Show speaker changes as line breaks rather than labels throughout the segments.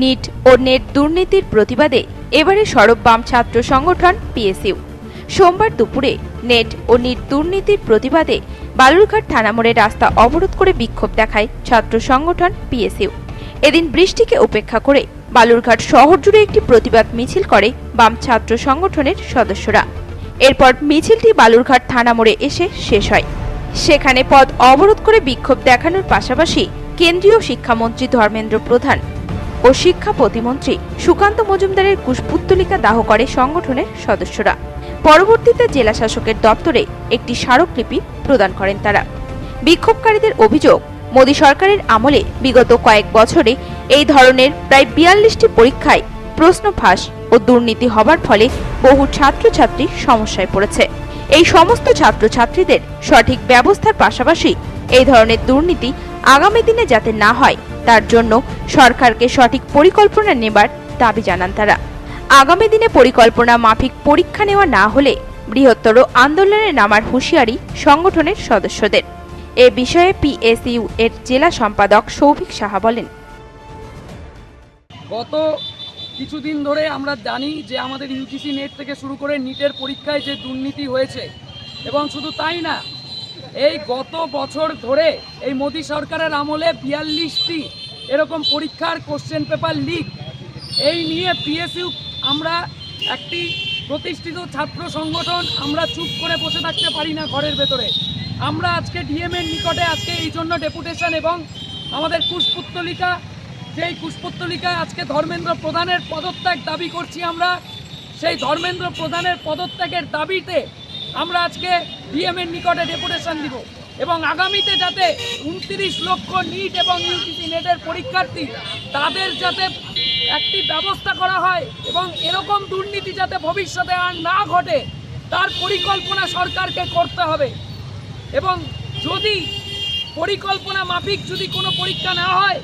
NEET ও net দুর্নীতির প্রতিবাদে এবারে সরব বাম ছাত্র সংগঠন পিএসইউ। সোমবার দুপুরে নেট ও নিট দুর্নীতির প্রতিবাদে বালুরঘাট থানা মোড়ে রাস্তা অবরোধ করে বিক্ষোভ দেখায় ছাত্র সংগঠন পিএসইউ। এদিন বৃষ্টিকে উপেক্ষা করে বালুরঘাট শহর জুড়ে একটি প্রতিবাদ মিছিল করে বাম ছাত্র সংগঠনের সদস্যরা। এরপর মিছিলটি বালুরঘাট থানা মোড়ে এসে শেষ হয়। সেখানে পথ অবরোধ করে বিক্ষোভ দেখানোর পাশাপাশি কেন্দ্রীয় শিক্ষামন্ত্রী ধর্মেন্দ্র প্রধান ও শিক্ষা প্রতিমন্ত্রী সুকান্ত মজুমদারের কুশপুত্তলিকা দাহ করে সংগঠনের সদস্যরা। পরবর্তীতে জেলা শাসকের দপ্তরে একটি স্মারকলিপি প্রদান করেন তারা। বিক্ষোভকারীদের অভিযোগ, মোদী সরকারের আমলে বিগত কয়েক বছরে এই ধরনের প্রায় বিয়াল্লিশটি পরীক্ষায় প্রশ্ন ফাঁস ও দুর্নীতি হবার ফলে বহু ছাত্রছাত্রী সমস্যায় পড়েছে। এই সমস্ত ছাত্রছাত্রীদের সঠিক ব্যবস্থার পাশাপাশি এই ধরনের দুর্নীতি আগামী দিনে যাতে না হয়, তার জন্য সরকারকে সঠিক পরিকল্পনা নেবার দাবি জানান তারা। আগামী দিনে পরিকল্পনা মাফিক পরীক্ষা নেওয়া না হলে বৃহত্তর আন্দোলনে নামার হুঁশিয়ারি সংগঠনের সদস্যদের। এ বিষয়ে পিএসইউ এর জেলা সম্পাদক সৌভিক সাহা বলেন।
গত কিছুদিন ধরে আমরা জানি যে আমাদের ইউজিসি নেট থেকে শুরু করে নিটের পরীক্ষায় যে দুর্নীতি হয়েছে, এবং শুধু তাই না এই গত বছর ধরে এই মোদী সরকারের আমলে বিয়াল্লিশটি এরকম পরীক্ষার কোশ্চেন পেপার লিক এই নিয়ে পিএসইউ আমরা একটি প্রতিষ্ঠিত ছাত্র সংগঠন, আমরা চুপ করে বসে থাকতে পারি না ঘরের ভেতরে। আমরা আজকে ডিএম এর নিকটে আজকে এই জন্য ডেপুটেশন এবং আমাদের কুশপুত্তলিকা, যেই কুশপুত্তলিকায় আজকে ধর্মেন্দ্র প্রধানের পদত্যাগ দাবি করছি আমরা, সেই ধর্মেন্দ্র প্রধানের পদত্যাগের দাবিতে আমরা আজকে ডিএম এর নিকটে ডেপুটেশন দিব এবং আগামীতে যাতে উনত্রিশ লক্ষ নিট এবং ইউজিসি নেটের পরীক্ষার্থী তাদের যাতে একটি ব্যবস্থা করা হয় এবং এরকম দুর্নীতি যাতে ভবিষ্যতে আর না ঘটে, তার পরিকল্পনা সরকারকে করতে হবে। এবং যদি পরিকল্পনা মাফিক যদি কোনো পরীক্ষা না হয়,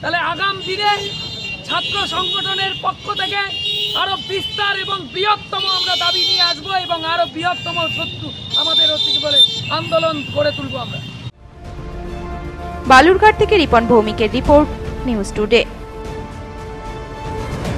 তাহলে আগাম দিনে ছাত্র সংগঠনের পক্ষ থেকে আরও বিস্তার এবং বৃহত্তম আমরা দাবি নিয়ে আসব এবং আরও বৃহত্তম শত্রু আমাদের হচ্ছে কি বলে আন্দোলন করে তুলবো আমরা।
বালুরঘাট থেকে রিপন ভৌমিকের রিপোর্ট নিউজ টুডে।